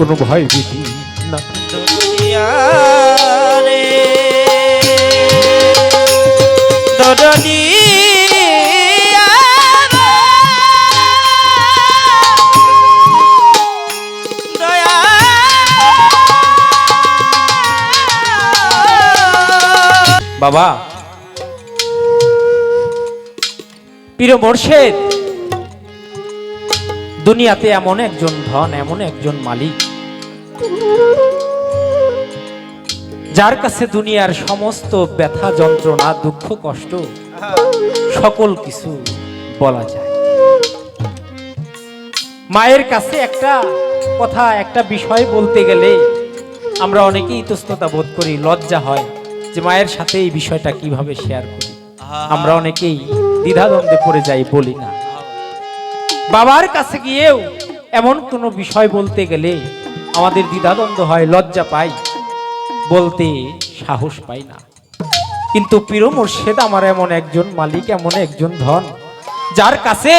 কোনো ভয় ভীতি না। দরদি বাবা প্রিয় মোর্শেদ দুনিয়াতে এমন একজন ধন এমন একজন মালিক। যার কাছে দুনিয়ার সমস্ত ব্যথা যন্ত্রণা, দুঃখ, কষ্ট, সকল কিছু বলা যায়। মায়ের কাছে একটা কথা, একটা বিষয় বলতে গেলে আমরা অনেকেই ইতস্ততা বোধ করি, লজ্জা হয় যে মায়ের সাথে এই বিষয়টা কীভাবে শেয়ার করি। আমরা অনেকেই দ্বিধাদ্বন্দ্বে পড়ে যাই, বলি না। বাবার কাছে গিয়েও এমন কোনো বিষয় বলতে গেলে আমাদের দ্বিধাদ্বন্দ্ব হয়, লজ্জা পাই। বলতে সাহস পাই না। কিন্তু পীর মুর্শেদ আমার এমন একজন মালিক, এমন একজন ধন, যার কাছে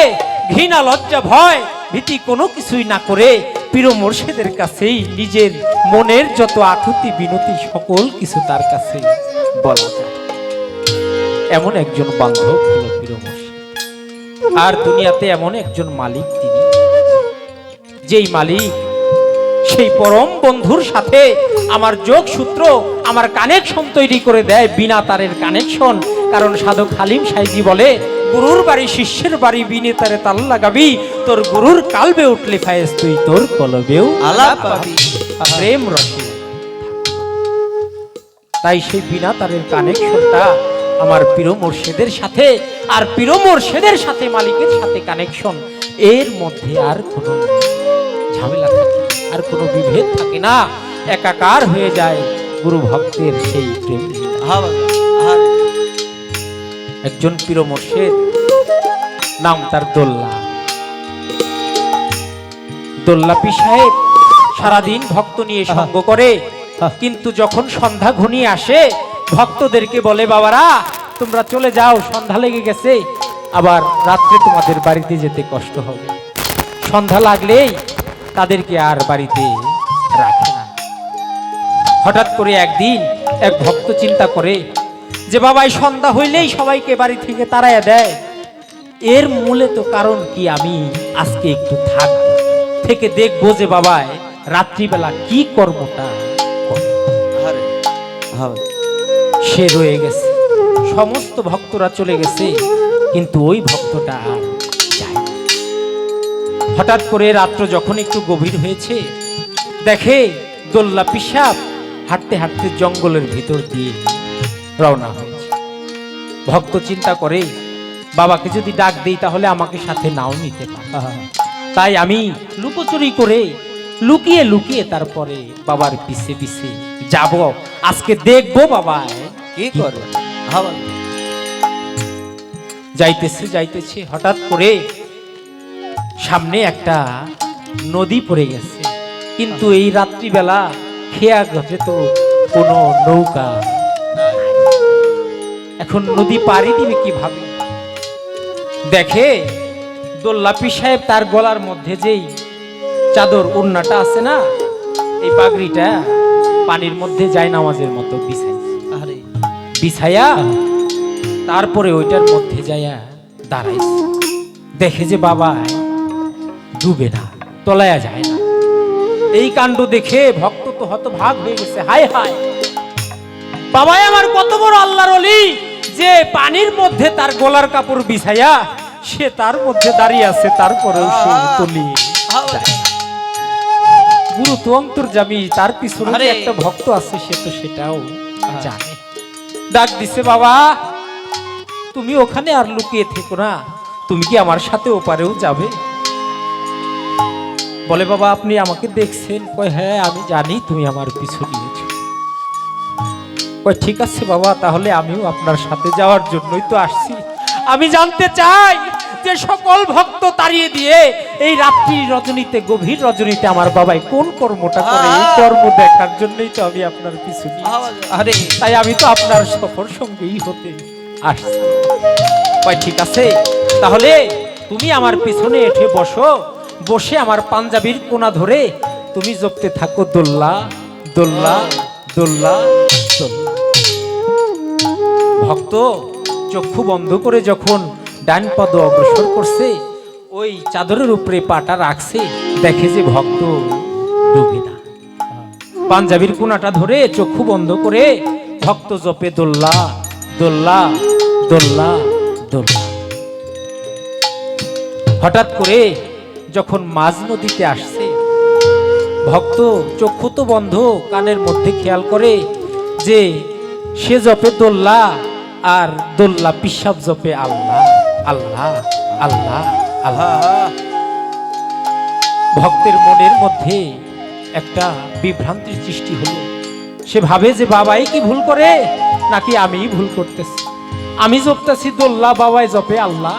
ঘৃণা, লজ্জা, ভয় ভীতি কোনো কিছুই না করে পীর মুর্শেদের কাছেই নিজের মনের যত আকুতি বিনতি সকল কিছু তার কাছে বলা যায়। এমন একজন বান্ধব হলো পীর মুর্শেদ আর দুনিয়াতে এমন একজন মালিক তিনি, যেই মালিক সেই পরম বন্ধুর সাথে আমার যোগ সূত্র আমার কানেকশন তৈরি করে দেয় বিনা তারের কানেকশন কারণ সাধক হালিম সাইজি বলে গুরুর বাড়ি শিষ্যের বাড়ি বিনে তারে তাল লাগাবি। তোর গুরুর কালবে উঠলে ফায়েজ তুই তোর কলবেও আলাপ পাবি। প্রেম রসে। তাই সেই বিনা তারের কানেকশনটা আমার প্রিয় মোর্শেদের সাথে আর প্রিয় মোর্শেদের সাথে মালিকের সাথে কানেকশন এর মধ্যে আর কোনো ঝামেলা থাকে আর কোনো বিভেদ থাকে না। একাকার হয়ে যায় গুরু ভক্তের সেই প্রেম একজন প্রিয় মোর্শেদ নাম তার দোল্লা। দোল্লাপি সাহেব সারাদিন ভক্ত নিয়ে সঙ্গ করে কিন্তু যখন সন্ধ্যা ঘনিয়ে আসে ভক্তদেরকে বলে বাবারা তোমরা চলে যাও সন্ধ্যা লেগে গেছে। আবার রাত্রে তোমাদের বাড়িতে যেতে কষ্ট হবে। সন্ধ্যা লাগলেই তাদেরকে আর বাড়িতে রাখে না হঠাৎ করে একদিন এক ভক্ত চিন্তা করে যে বাবাই সন্ধ্যা হইলেই সবাইকে বাড়ি থেকে তাড়াইয়া দেয় এর মূলে তো কারণ কি আমি আজকে একটু থাকব থেকে দেখব যে বাবায় রাত্রিবেলা কি কর্মটা করে। সে রয়ে গেছে সমস্ত ভক্তরা চলে গেছে কিন্তু ওই ভক্তটা আর। হঠাৎ করে রাত্র যখন একটু গভীর হয়েছে দেখে দোল্লা পিসাব হাঁটতে হাঁটতে জঙ্গলের ভিতর দিয়ে রওনা হয়েছে। ভক্ত চিন্তা করে বাবাকে যদি ডাক দেই তাহলে আমাকে সাথে নাও নিতে পারে। তাই আমি লুকোচুরি করে লুকিয়ে লুকিয়ে তারপরে বাবার পিছে পিছে যাব। আজকে দেখব বাবা কি করে যাইতেছে যাইতেছে হঠাৎ করে সামনে একটা নদী পড়ে গেছে। কিন্তু এই রাত্রিবেলা খেয়া গেছে তো কোনো নৌকা এখন নদী পাড়ি দিবে কীভাবে? দেখে দোল্লাপি সাহেব তার গলার মধ্যে যেই চাদর উন্নাটা আছে না এই পাগড়িটা পানির মধ্যে যায় নামাজের মতো বিছাই বিছাইয়া তারপরে ওইটার মধ্যে যাইয়া দাঁড়াইছে। দেখে যে বাবা ডুবে না তলায়া যায় না। এই কাণ্ড দেখে ভক্ত তো হতভাগ হয়ে গেছে। হায় হায়। বাবাই আমার কত বড় আল্লাহর অলি যে পানির মধ্যে তার গলার কাপড় বিছাইয়া সে তার মধ্যে দাঁড়িয়ে আছে তারপরেও সে তলি গুরু তো অন্তর্জামী তার পিছনে একটা ভক্ত আছে সে তো সেটাও জানে। ডাক দিছে বাবা তুমি ওখানে আর লুকিয়ে থেকো না। তুমি কি আমার সাথে ওপারেও যাবে? বলে বাবা আপনি আমাকে দেখছেন। কয় হ্যাঁ আমি জানি তুমি আমার পিছু নিয়েছো। কয় ঠিক আছে বাবা তাহলে আমিও আপনার সাথে যাওয়ার জন্যই তো আসছি। আমি জানতে চাই যে সকল ভক্ত তাড়িয়ে দিয়ে এই রাত্রি রজনীতে গভীর রজনীতে আমার বাবাই কোন কর্মটা করে? এই কর্ম দেখার জন্যই তো আমি আপনার পিছু আরে তাই আমি তো আপনার সফর সঙ্গেই হতে আসছি। কয় ঠিক আছে তাহলে তুমি আমার পিছনে এঠে বসো। বসে আমার পাঞ্জাবির কোনা ধরে, তুমি জপতে থাকো দোল্লা দোল্লা দোল্লা দোল্লা। ভক্ত, চক্ষু বন্ধ করে যখন ডান পদ অগ্রসর করছে, ওই চাদরের উপরে পাটা রাখছে, দেখে যে ভক্ত ডুবে না। পাঞ্জাবির কোনাটা ধরে চক্ষু বন্ধ করে ভক্ত জপে দোল্লা দোল্লা দোল্লা দোল্লা। হঠাৎ করে যখন মাঝ নদীতে আসছে, ভক্ত চক্ষু তো বন্ধ কানের মধ্যে খেয়াল করে যে সে জপে দোল্লা আর দোল্লা পিসাব জপে আল্লাহ আল্লাহ আল্লাহ আল্লাহ। ভক্তের মনের মধ্যে একটা বিভ্রান্তির সৃষ্টি হলো। সে ভাবে যে, বাবাই কি ভুল করে? নাকি আমি ভুল করতেছি? আমি জপতেছি দোল্লা, বাবাই জপে আল্লাহ।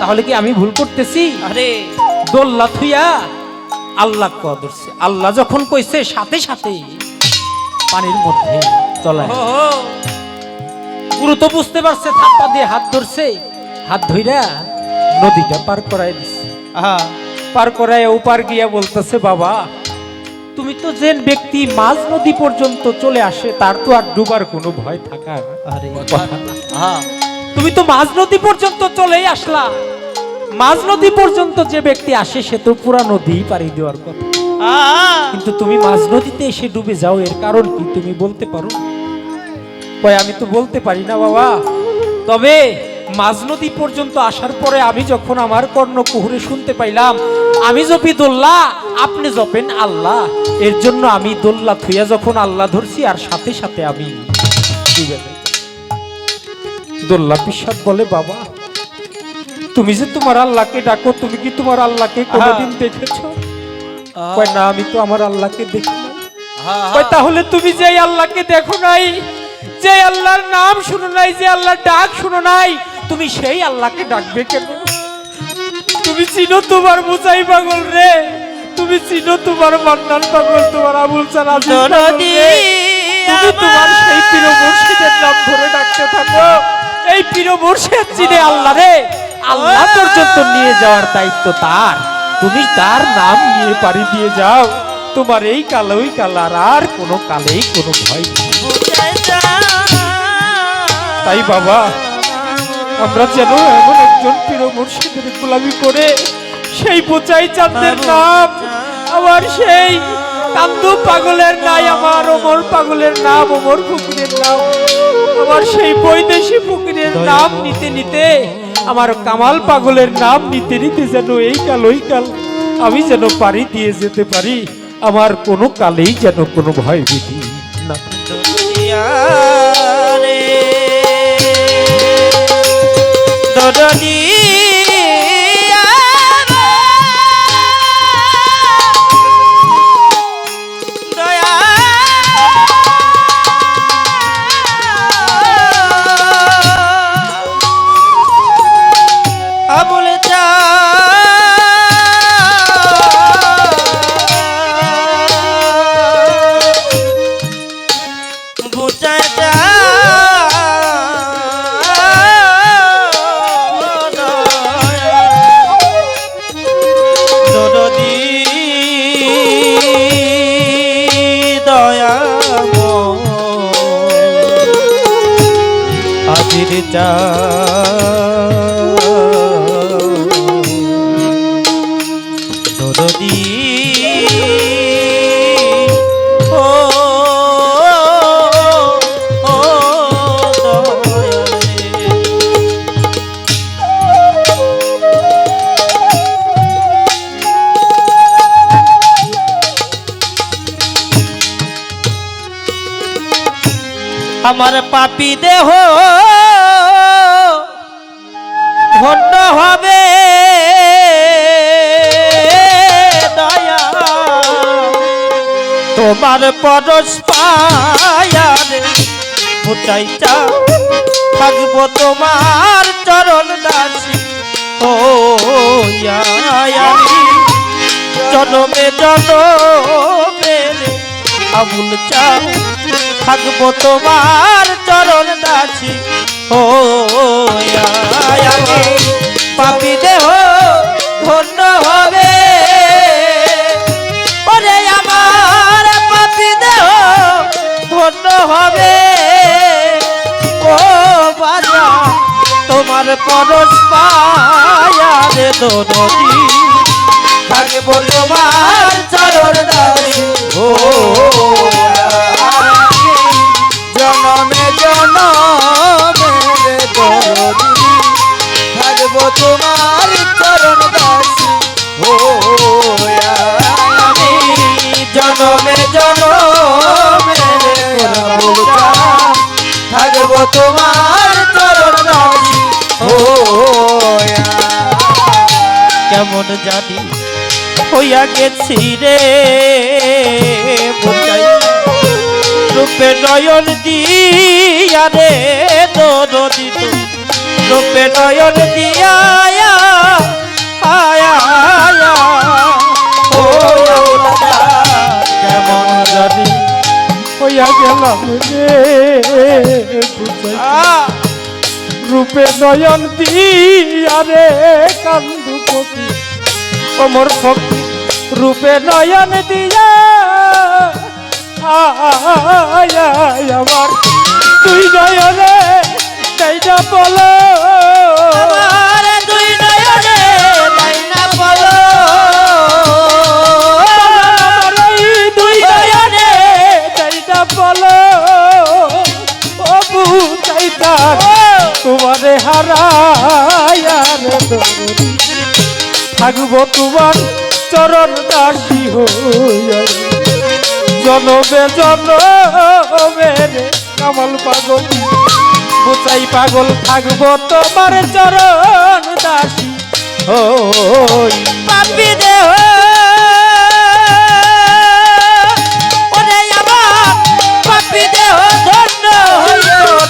তাহলে কি আমি ভুল করতেছি? আরে দোল্লা থুইয়া আল্লাহ কদরছে আল্লাহ যখন কইছে সাথে সাথে পানির মধ্যে তলায়। গুরু তো বুঝতে পারছে থাপ্পা দিয়ে হাত ধরছে। হাত ধইরা নদীটা পার করাই দিছে। আহা, পার করায় ওপার গিয়া বলতেছে বাবা তুমি তো যে ব্যক্তি মাঝ নদী পর্যন্ত চলে আসে তার তো আর ডুবার কোনো ভয় থাকার তুমি তো মাঝ নদী পর্যন্ত চলেই আসলা। মাঝ নদী পর্যন্ত যে ব্যক্তি আসে, সে তো পুরা নদী পাড়ি দেওয়ার কথা। কিন্তু তুমি মাঝ নদীতে এসে ডুবে যাও, এর কারণ কি তুমি বলতে পারো? কয়, আমি তো বলতে পারি না বাবা। তবে মাঝ নদী পর্যন্ত আসার পরে আমি যখন আমার কর্ণ কুহুরে শুনতে পাইলাম, আমি জপি দোল্লা, আপনি জপেন আল্লাহ। এর জন্য আমি দোল্লা থুইয়া যখন আল্লাহ ধরছি, আর সাথে সাথে আমি দোল্লা পিসাব বলে বাবা তুমি যে তোমার আল্লাহকে ডাকো তুমি কি তোমার আল্লাহকে কোনোদিন দেখেছ? না আমি তো আমার আল্লাহকে দেখি তাহলে তুমি যে আল্লাহকে দেখো নাই যে আল্লাহর নাম শুনো নাই যে আল্লাহর ডাক শুনো নাই তুমি সেই আল্লাহকে ডাকবে কেন? তুমি চিনো তোমার মুসাই পাগল রে? তুমি চিনো তোমার মান্নান পাগল তোমার আবুল। তুমি তোমার সেই প্রিয় মুর্শিদের নাম ধরে ডাকতে থাকো। এই প্রিয় মুর্শিদ চিনে আল্লাহ রে? আল্লাহ পর্যন্ত নিয়ে যাওয়ার দায়িত্ব তার। তুমি তার নাম নিয়ে পাড়ি দিয়ে যাও। তোমার এই কালো, ওই কালার আর কোনো কালেই কোনো ভয় তাই বাবা, আমরা যেন এমন একজন প্রিয় মুর্শিদের গোলামি করে সেই বোচাই চাঁদের নাম আমার সেই কান্দু পাগলের নাই, আমার ওমর পাগলের নাম, ওমর ফকিরের নাম আমার সেই বৈদেশি ফকিরের নাম নিতে নিতে আমার কামাল পাগলের নাম নিতে নিতে যেন এই কাল, ওই কাল আমি যেন পারি দিয়ে যেতে পারি। আমার কোনো কালেই যেন কোনো ভয় ভীতি না। আজির চা আমার পাপি দেহ হবে। দয়া তোমার পরশ পায়ারে ফুটাইটা থাকব তোমার চরণ দাসী। ও জনমে জনমে আবুল চা থাকব তোমার চরণ দাসী। আমি পাপি ধন্য হবে। ওরে আমার পাপি ধন্য হবে। ও তোমার পায়া রে দোনো জনমে জনমে থাকব তোমার চরণ কেমন জানি হইয়া গেছি রে রূপে নয়ন দিয়া রে রূপে নয়ন দিয়া জানি হইয়া গেলাম রে। রূপে নয়ন দিয়া রে কান্দু পতি অমর ফকি রূপে নয়ন দিয়া। আমার তুই নয়নে তাইটা বলো। দুই নয়নে মাইনা বলো। বলো, ও বুঝাইতা তোমারে হারায়ার থাকব তোমার চরণ দাসী হইয়া। জনমে জনমে কামাল পাগল। বুচাই পাগল, থাকব তোমার চরণ দাসী হই। পাপি দেহ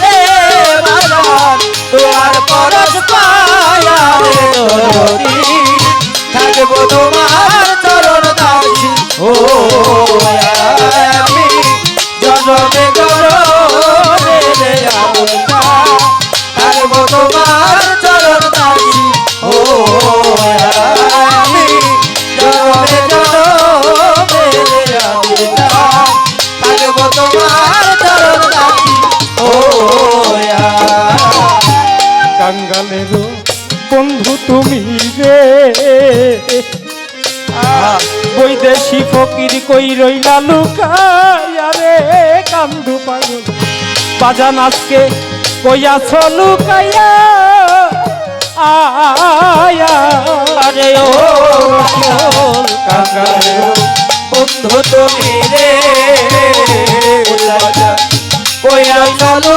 রে বাজার তোমার পরশ পায়া রে থাকব তোমার বৈদেশি ফকির কই রইলা লুকাইয়া রে, কান্দু পাগল বাজান আজকে কইয়াছ লুকাইয়া, আয়া আরে ও বন্ধু তুমি রে কইরা চলো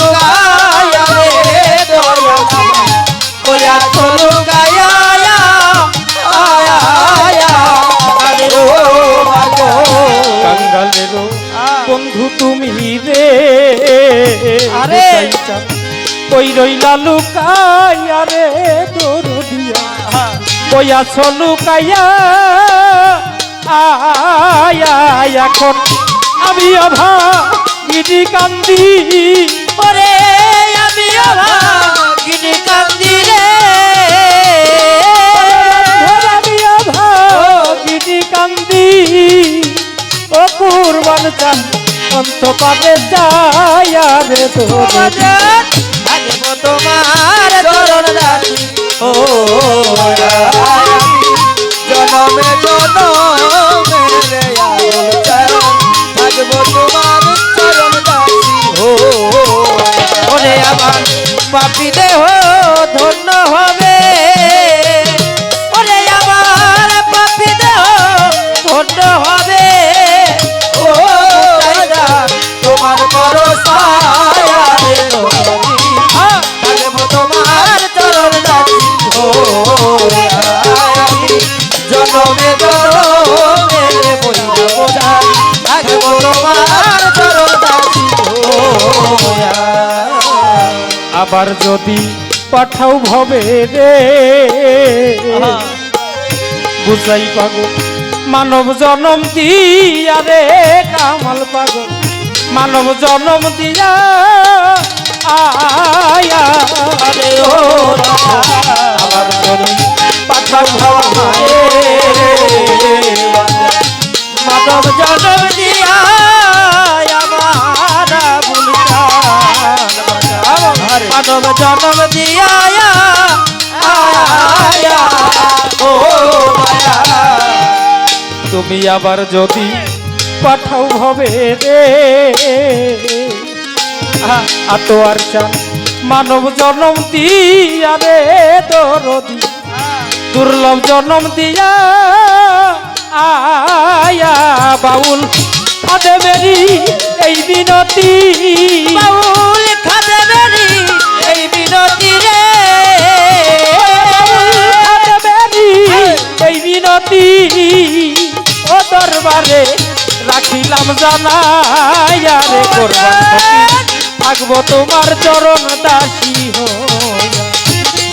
বন্ধু তুমি রে। আরে! কই রইলা লুকাইয়া রে তোর দিয়া কইয়া লুকাইয়া। আয়া এখন আমি অভা গিরি কান্দি। ওরে আমি অভা গিনি কান্দি রে। আমি অভা গিরি কান্দি। ও কুরবান চান পাবে যায়া রে তোমার চরণ দাসী। ও জনমে জনমে রে চরণ থাকব তোমার চরণ দাসী। ও ওরে আমার পাপি দেহ ধন্য হবে আবার যদি পাঠাও ভবে রে। বুঝাই পাগল মানব জনম দিয়া রে কামাল পাগল। মানব জনম দিয়া আয়া রে ও তুমি আবার যদি পাঠাও হবে রে। আতো আর চান, মানব জনম দিয়া রে দরদি। দুর্লভ জনম দিয়া আয়া বাউল। আদে মেরি এই বিনতি। বাউল। দরবারে রাখিলাম জানাইয়া রে করবান থাকব তোমার চরণ দাসী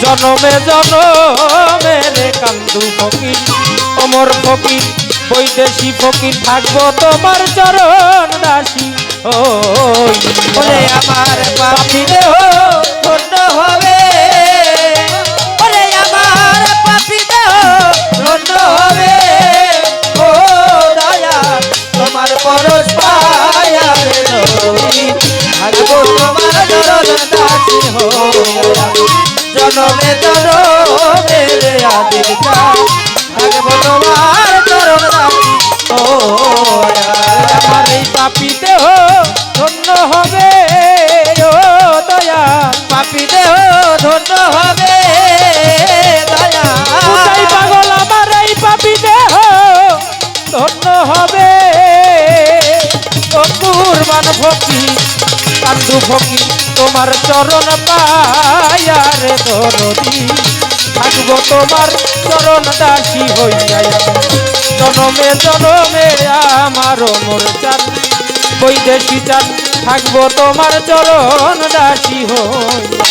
জনমে জনমে রে কান্দু ফকির, অমর ফকির, বৈদেশি ফকির, থাকব তোমার চরণ দাসী ওরে ওরে আমার পাপি দেহ ধন্য হবে। ওরে আমার পাপি দেহ ধন্য হবে। পরশ পায়া রে থাকব তোমার চরণ দাসী হইয়া। জনমে জনমে রে আদিকা থাকব তোমার চরণ দাসী হইয়া। আমার এই পাপি দেহ কান্দু ফকি তোমার চরণ পায়ার দরদি। থাকব তোমার চরণ দাসী হইয়া জনমে জনমে আমার মোর চান বৈদেশি চান থাকব তোমার চরণ দাসী হইয়া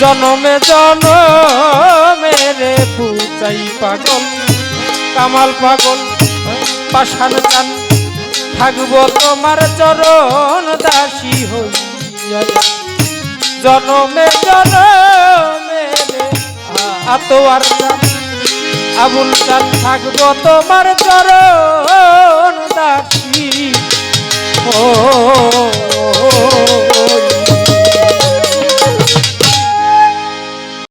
জনমে জনমে রে পুচাই পাগল, কামাল পাগল পাশান চান থাকব তোমার চরণ দাসী হইয়া জনমে জনমে আতো আর আবুল চাঁদ থাকব তোমার চরণ দাসী ও